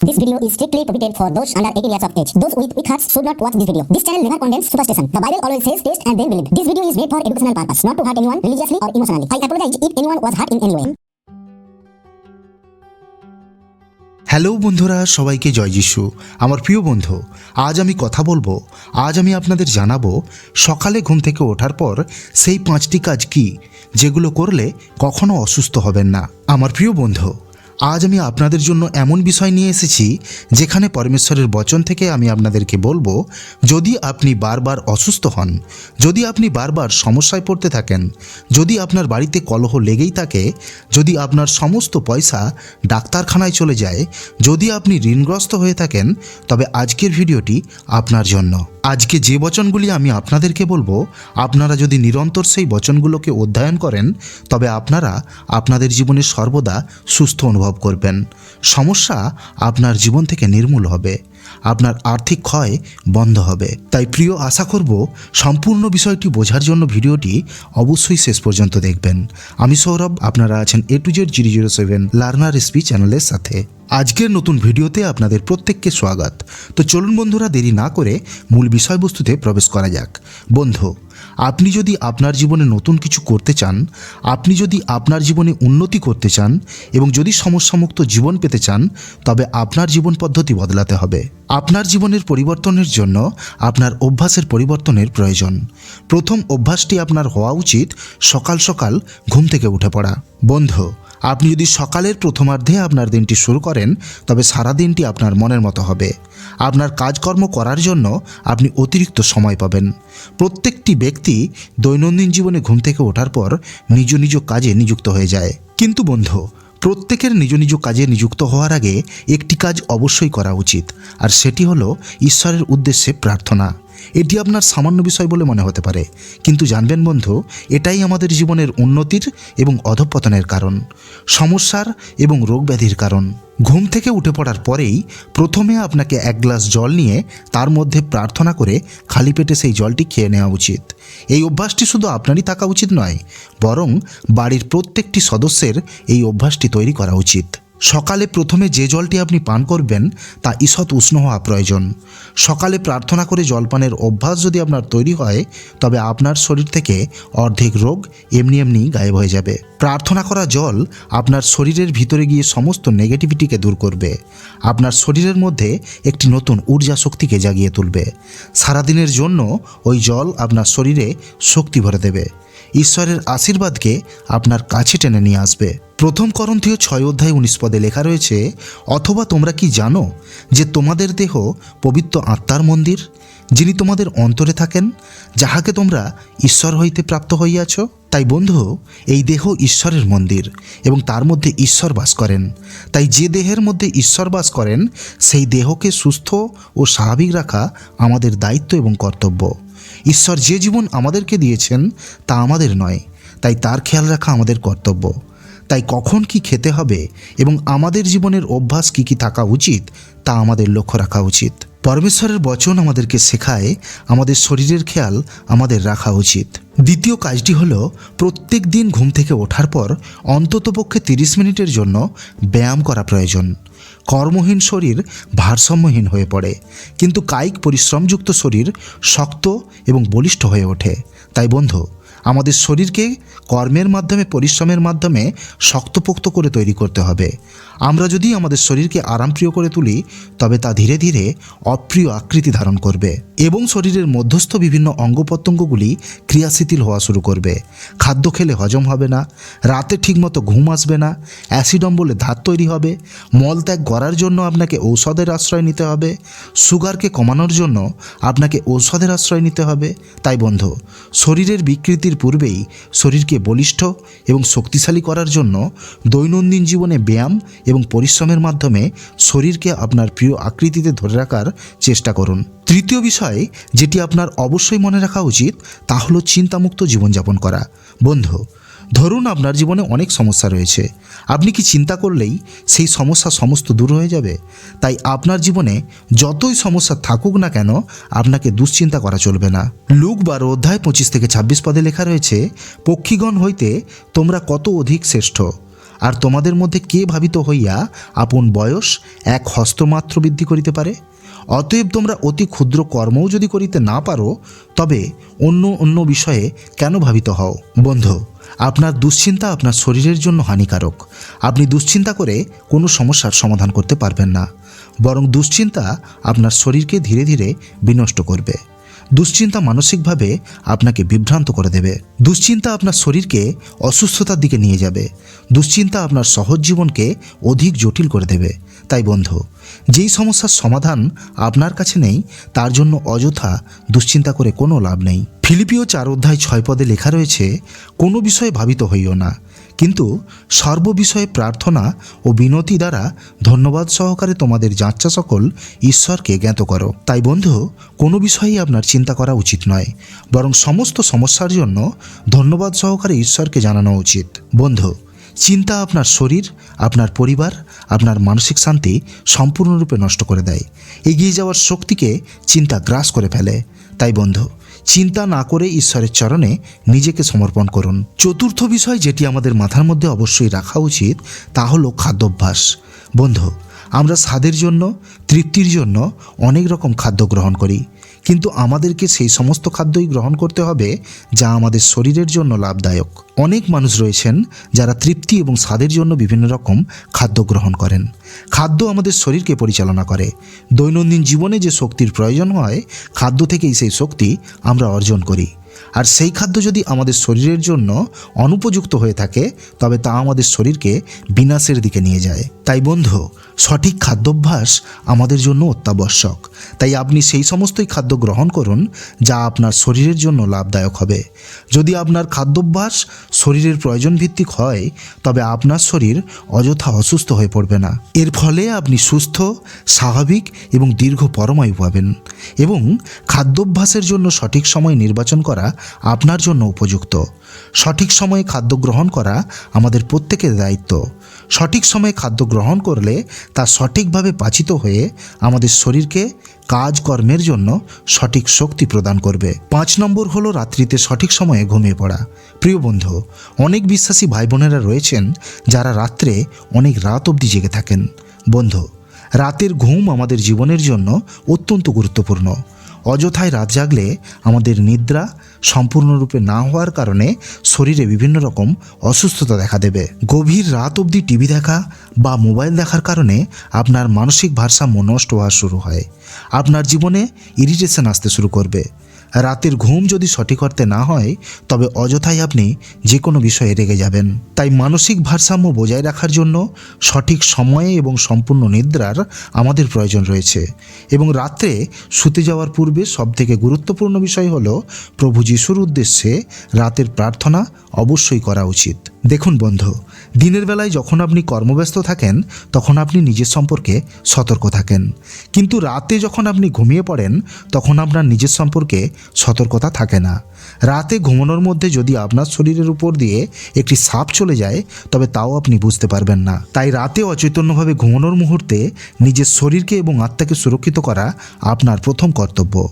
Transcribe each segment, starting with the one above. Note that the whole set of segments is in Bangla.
This video is strictly prohibited for those under 18 years of age. Those with weak hearts should not watch this video. This channel never condemns superstition. The Bible always says taste and then believe. This video is made for educational purpose, not to hurt anyone religiously or emotionally. I apologize if anyone was hurt in any way. Hello বন্ধুরা সবাইকে জয় যিশু আমার প্রিয় বন্ধু আজ আমি কথা বলব আজ আমি আপনাদের জানাব সকালে ঘুম থেকে ওঠার পর সেই পাঁচটি কাজ কি যেগুলো করলে কখনো অসুস্থ হবেন না আমার প্রিয় বন্ধু আজ আমি আপনাদের জন্য এমন বিষয় নিয়ে এসেছি যেখানে পরমেশ্বরের বচন থেকে আমি আপনাদেরকে বলব, যদি আপনি বারবার অসুস্থ হন, যদি আপনি বারবার সমস্যায় পড়তে থাকেন, যদি আপনার বাড়িতে কলহ লেগেই থাকে, যদি আপনার সমস্ত পয়সা ডাক্তারখানায় চলে যায়, যদি আপনি ঋণগ্রস্ত হয়ে থাকেন, তবে আজকের ভিডিওটি আপনার জন্য। আজকে যে বচনগুলি আমি আপনাদেরকে বলব, আপনারা যদি নিরন্তর সেই বচনগুলোকে অধ্যয়ন করেন, তবে আপনারা আপনাদের জীবনে সর্বদা সুস্থ অনুভব করবেন। সমস্যা আপনার জীবন থেকে নির্মূল হবে, আপনার আর্থিক ক্ষয় বন্ধ হবে। তাই প্রিয়, আশা করব সম্পূর্ণ বিষয়টি বোঝার জন্য ভিডিওটি অবশ্যই শেষ পর্যন্ত দেখবেন। আমি সৌরভ, আপনারা আছেন A to Z zero zero seven learner স্পি চ্যানেলের সাথে। আজকের নতুন ভিডিওতে আপনাদের প্রত্যেককে স্বাগত। তো চলুন বন্ধুরা, দেরি না করে মূল বিষয়বস্তুতে প্রবেশ করা যাক। বন্ধু, আপনি যদি আপনার জীবনে নতুন কিছু করতে চান, আপনি যদি আপনার জীবনে উন্নতি করতে চান এবং যদি সমস্যামুক্ত জীবন পেতে চান, তবে আপনার জীবন পদ্ধতি বদলাতে হবে। আপনার জীবনের পরিবর্তনের জন্য আপনার অভ্যাসের পরিবর্তনের প্রয়োজন। প্রথম অভ্যাসটি আপনার হওয়া উচিত সকাল সকাল ঘুম থেকে উঠে পড়া। বন্ধু আপনি যদি সকালের প্রথমার্ধে আপনার দিনটি শুরু করেন, তবে সারা দিনটি আপনার মনের মতো হবে। আপনার কাজকর্ম করার জন্য আপনি অতিরিক্ত সময় পাবেন। প্রত্যেকটি ব্যক্তি দৈনন্দিন জীবনে ঘুম থেকে ওঠার পর নিজ নিজ কাজে নিযুক্ত হয়ে যায়। কিন্তু বন্ধু, প্রত্যেকের নিজ নিজ কাজে নিযুক্ত হওয়ার আগে একটি কাজ অবশ্যই করা উচিত, আর সেটি হলো ঈশ্বরের উদ্দেশ্যে প্রার্থনা। এটি আপনার সামান্য বিষয় বলে মনে হতে পারে। কিন্তু জানবেন বন্ধু, এটাই আমাদের জীবনের উন্নতির এবং অধঃপতনের কারণ, সমস্যার এবং রোগ ব্যাধির কারণ। ঘুম থেকে উঠে পড়ার পরেই প্রথমে আপনাকে এক গ্লাস জল নিয়ে তার মধ্যে প্রার্থনা করে খালি পেটে সেই জলটি খেয়ে নেওয়া উচিত। এই অভ্যাসটি শুধু আপনারই থাকা উচিত নয়, বরং বাড়ির প্রত্যেকটি সদস্যের এই অভ্যাসটি তৈরি করা উচিত। সকালে প্রথমে যে জলটি আপনি পান করবেন, তা ঈষৎ উষ্ণ হওয়া প্রয়োজন। সকালে প্রার্থনা করে জলপানের অভ্যাস যদি আপনার তৈরি হয়, তবে আপনার শরীর থেকে অর্ধেক রোগ এমনি এমনি গায়েব হয়ে যাবে। প্রার্থনা করা জল আপনার শরীরের ভিতরে গিয়ে সমস্ত নেগেটিভিটিকে দূর করবে। আপনার শরীরের মধ্যে একটি নতুন ঊর্জা শক্তিকে জাগিয়ে তুলবে। সারাদিনের জন্য ওই জল আপনার শরীরে শক্তি ভরে দেবে। ঈশ্বরের আশীর্বাদকে আপনার কাছে টেনে নিয়ে আসবে। প্রথম করন্থীয় ছয় অধ্যায় উনিশ পদে লেখা রয়েছে, অথবা তোমরা কি জানো যে তোমাদের দেহ পবিত্র আত্মার মন্দির, যিনি তোমাদের অন্তরে থাকেন, যাহাকে তোমরা ঈশ্বর হইতে প্রাপ্ত হইয়াছ? তাই বন্ধু, এই দেহ ঈশ্বরের মন্দির এবং তার মধ্যে ঈশ্বর বাস করেন। তাই যে দেহের মধ্যে ঈশ্বর বাস করেন, সেই দেহকে সুস্থ ও স্বাভাবিক রাখা আমাদের দায়িত্ব এবং কর্তব্য। ঈশ্বর যে জীবন আমাদেরকে দিয়েছেন, তা আমাদের নয়। তাই তার খেয়াল রাখা আমাদের কর্তব্য। তাই কখন কি খেতে হবে এবং আমাদের জীবনের অভ্যাস কি কি থাকা উচিত, তা আমাদের লক্ষ্য রাখা উচিত। পরমেশ্বরের বচন আমাদেরকে শেখায়, আমাদের শরীরের খেয়াল আমাদের রাখা উচিত। দ্বিতীয় কাজটি হলো, প্রত্যেক দিন ঘুম থেকে ওঠার পর অন্ততপক্ষে তিরিশ মিনিটের জন্য ব্যায়াম করা প্রয়োজন। কর্মহীন শরীর ভারসাম্যহীন হয়ে পড়ে। কিন্তু কায়িক পরিশ্রমযুক্ত শরীর শক্ত এবং বলিষ্ঠ হয়ে ওঠে। তাই বন্ধু আমাদের শরীরকে কর্মের মাধ্যমে, পরিশ্রমের মাধ্যমে শক্তপোক্ত করে তৈরি করতে হবে। আমরা যদি আমাদের শরীরকে আরামপ্রিয় করে তুলি, তবে তা ধীরে ধীরে অপ্রিয় আকৃতি ধারণ করবে এবং শরীরের মধ্যস্থ বিভিন্ন অঙ্গ প্রত্যঙ্গগুলি ক্রিয়াশীল হওয়া শুরু করবে। খাদ্য খেলে হজম হবে না, রাতে ঠিকমতো ঘুম আসবে না, অ্যাসিড অম্বলে ধাত তৈরি হবে মলত্যাগ করার জন্য আপনাকে ঔষধের আশ্রয় নিতে হবে, সুগারকে কমানোর জন্য আপনাকে ঔষধের আশ্রয় নিতে হবে। তাই বন্ধু, শরীরের বিকৃতির পূর্বেই শরীরকে বলিষ্ঠ এবং শক্তিশালী করার জন্য দৈনন্দিন জীবনে ব্যায়াম এবং পরিশ্রমের মাধ্যমে শরীরকে আপনার প্রিয় আকৃতিতে ধরে রাখার চেষ্টা করুন। তৃতীয় বিষয় যেটি আপনার অবশ্যই মনে রাখা উচিত, তা হলো চিন্তামুক্ত জীবনযাপন করা। বন্ধু ধরুন আপনার জীবনে অনেক সমস্যা রয়েছে। আপনি কি চিন্তা করলেই সেই সমস্যা সমস্ত দূর হয়ে যাবে? তাই আপনার জীবনে যতই সমস্যা থাকুক না কেন, আপনাকে দুশ্চিন্তা করা চলবে না। লুক বারো অধ্যায় পঁচিশ থেকে ছাব্বিশ পদে লেখা রয়েছে, পক্ষীগণ হইতে তোমরা কত অধিক শ্রেষ্ঠ? আর তোমাদের মধ্যে কে ভাবিত হইয়া আপন বয়স এক হস্তমাত্র বৃদ্ধি করিতে পারে? অতএব তোমরা অতি ক্ষুদ্র কর্মও যদি করিতে না পারো, তবে অন্য অন্য বিষয়ে কেন ভাবিত হও? বন্ধু আপনার দুশ্চিন্তা আপনার শরীরের জন্য হানিকারক। আপনি দুশ্চিন্তা করে কোনো সমস্যার সমাধান করতে পারবেন না। বরং দুশ্চিন্তা আপনার শরীরকে ধীরে ধীরে বিনষ্ট করবে। দুশ্চিন্তা মানসিকভাবে আপনাকে বিভ্রান্ত করে দেবে। দুশ্চিন্তা আপনার শরীরকে অসুস্থতার দিকে নিয়ে যাবে। দুশ্চিন্তা আপনার সহজ জীবনকে অধিক জটিল করে দেবে। তাই বন্ধু, যেই সমস্যার সমাধান আপনার কাছে নেই, তার জন্য অযথা দুশ্চিন্তা করে কোনো লাভ নেই। ফিলিপিও চার অধ্যায় ছয় পদে লেখা রয়েছে, কোনো বিষয়ে ভাবিত হইও না। কিন্তু সর্ববিষয়ে প্রার্থনা ও বিনতি দ্বারা ধন্যবাদ সহকারে তোমাদের যাত্রা সকল ঈশ্বরকে জ্ঞাত করো। তাই বন্ধু, কোনো বিষয়েই আপনার চিন্তা করা উচিত নয়, বরং সমস্ত সমস্যার জন্য ধন্যবাদ সহকারে ঈশ্বরকে জানানো উচিত। বন্ধু, চিন্তা আপনার শরীর, আপনার পরিবার, আপনার মানসিক শান্তি সম্পূর্ণরূপে নষ্ট করে দেয়। এগিয়ে যাওয়ার শক্তিকে চিন্তা গ্রাস করে ফেলে। তাই বন্ধু চিন্তা না করে ঈশ্বরের চরণে নিজেকে সমর্পণ করুন। চতুর্থ বিষয় যেটি আমাদের মাথার মধ্যে অবশ্যই রাখা উচিত, তা হলো খাদ্যাভ্যাস। বন্ধু, আমরা স্বাদের জন্য, তৃপ্তির জন্য অনেক রকম খাদ্য গ্রহণ করি। কিন্তু আমাদেরকে সেই সমস্ত খাদ্যই গ্রহণ করতে হবে যা আমাদের শরীরের জন্য লাভদায়ক। অনেক মানুষ রয়েছেন যারা তৃপ্তি এবং স্বাদের জন্য বিভিন্ন রকম খাদ্য গ্রহণ করেন। খাদ্য আমাদের শরীরকে পরিচালনা করে। দৈনন্দিন জীবনে যে শক্তির প্রয়োজন হয়, খাদ্য থেকেই সেই শক্তি আমরা অর্জন করি। আর সেই খাদ্য যদি আমাদের শরীরের জন্য অনুপযুক্ত হয়ে থাকে, তবে তা আমাদের শরীরকে বিনাশের দিকে নিয়ে যায়। তাই বন্ধু, সঠিক খাদ্যাভ্যাস আমাদের জন্য অত্যাবশ্যক। তাই আপনি সেই সমস্তই খাদ্য গ্রহণ করুন, যা আপনার শরীরের জন্য লাভদায়ক হবে। যদি আপনার খাদ্যাভ্যাস শরীরের প্রয়োজন ভিত্তিক হয়, তবে আপনার শরীর অযথা অসুস্থ হয়ে পড়বে না। এর ফলে আপনি সুস্থ, স্বাভাবিক এবং দীর্ঘ পরমায়ু পাবেন এবং খাদ্যাভ্যাসের জন্য সঠিক সময় নির্বাচন করা আপনার জন্য উপযুক্ত। সঠিক সময়ে খাদ্য গ্রহণ করা আমাদের প্রত্যেকের দায়িত্ব। সঠিক সময়ে খাদ্য গ্রহণ করলে তা সঠিকভাবে পাচিত হয়ে আমাদের শরীরকে কাজকর্মের জন্য সঠিক শক্তি প্রদান করবে। পাঁচ নম্বর হলো রাত্রিতে সঠিক সময়ে ঘুমিয়ে পড়া। প্রিয় বন্ধু, অনেক বিশ্বাসী ভাই বোনেরা রয়েছেন যারা রাত্রে অনেক রাত অবধি জেগে থাকেন। বন্ধু, রাতের ঘুম আমাদের জীবনের জন্য অত্যন্ত গুরুত্বপূর্ণ। অযথায় রাত জাগলে আমাদের নিদ্রা সম্পূর্ণরূপে না হওয়ার কারণে শরীরে বিভিন্ন রকম অসুস্থতা দেখা দেবে। গভীর রাত অবধি টিভি দেখা বা মোবাইল দেখার কারণে আপনার মানসিক ভারসাম্য নষ্ট হওয়া শুরু হয়। আপনার জীবনে ইরিটেশন আসতে শুরু করবে। রাতের ঘুম যদি সঠিক অর্থে না হয়, তবে অযথাই আপনি যে কোনো বিষয়ে রেগে যাবেন। তাই মানসিক ভারসাম্য বজায় রাখার জন্য সঠিক সময়ে এবং সম্পূর্ণ নিদ্রার আমাদের প্রয়োজন রয়েছে। এবং রাত্রে শুতে যাওয়ার পূর্বে সবথেকে গুরুত্বপূর্ণ বিষয় হল প্রভু যিশুর উদ্দেশ্যে রাতের প্রার্থনা অবশ্যই করা উচিত। দেখুন বন্ধু দিনের বেলায় যখন আপনি কর্মব্যস্ত থাকেন, তখন আপনি নিজের সম্পর্কে সতর্ক থাকেন। কিন্তু রাতে যখন আপনি ঘুমিয়ে পড়েন, তখন আপনার নিজের সম্পর্কে সতর্কতা থাকে না। রাতে ঘুমানোর মধ্যে যদি আপনার শরীরের উপর দিয়ে একটি সাপ চলে যায়, তবে তাও আপনি বুঝতে পারবেন না। তাই রাতে অচৈতন্যভাবে ঘুমানোর মুহূর্তে নিজের শরীরকে এবং আত্মাকে সুরক্ষিত করা আপনার প্রথম কর্তব্য।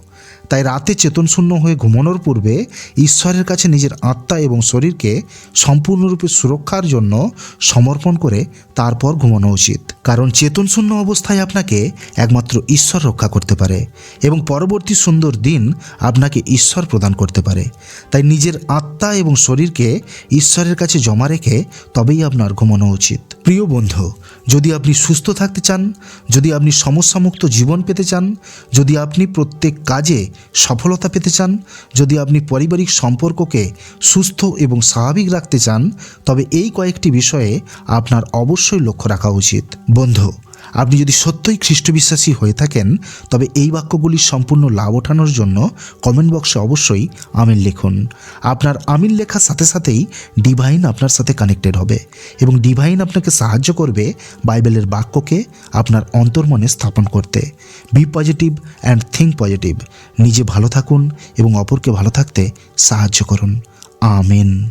তাই রাতে চেতনশূন্য হয়ে ঘুমানোর পূর্বে ঈশ্বরের কাছে নিজের আত্মা এবং শরীরকে সম্পূর্ণরূপে সুরক্ষার জন্য সমর্পণ করে তারপর ঘুমানো উচিত। কারণ চেতনশূন্য অবস্থায় আপনাকে একমাত্র ঈশ্বর রক্ষা করতে পারে এবং পরবর্তী সুন্দর দিন আপনাকে ঈশ্বর প্রদান করতে পারে। তাই নিজের আত্মা এবং শরীরকে ঈশ্বরের কাছে জমা রেখে তবেই আপনার ঘুমানো উচিত। প্রিয় বন্ধু, যদি আপনি সুস্থ থাকতে চান, যদি আপনি সমস্যামুক্ত জীবন পেতে চান, যদি আপনি প্রত্যেক কাজে সফলতা পেতে চান, যদি আপনি পারিবারিক সম্পর্ককে সুস্থ এবং স্বাভাবিক রাখতে চান, তবে এই কয়েকটি বিষয়ে আপনার অবশ্যই লক্ষ্য রাখা উচিত। বন্ধু, আপনি যদি সত্যই খ্রিস্ট বিশ্বাসী হয়ে থাকেন, তবে এই বাক্যগুলির সম্পূর্ণ লাভ ওঠানোর জন্য কমেন্ট বক্সে অবশ্যই আমিন লিখুন। আপনার আমিন লেখার সাথে সাথেই ডিভাইন আপনার সাথে কানেক্টেড হবে এবং ডিভাইন আপনাকে সাহায্য করবে বাইবেলের বাক্যকে আপনার অন্তর্মনে স্থাপন করতে। Be positive and think positive. নিজে ভালো থাকুন এবং অপরকে ভালো থাকতে সাহায্য করুন। আমিন।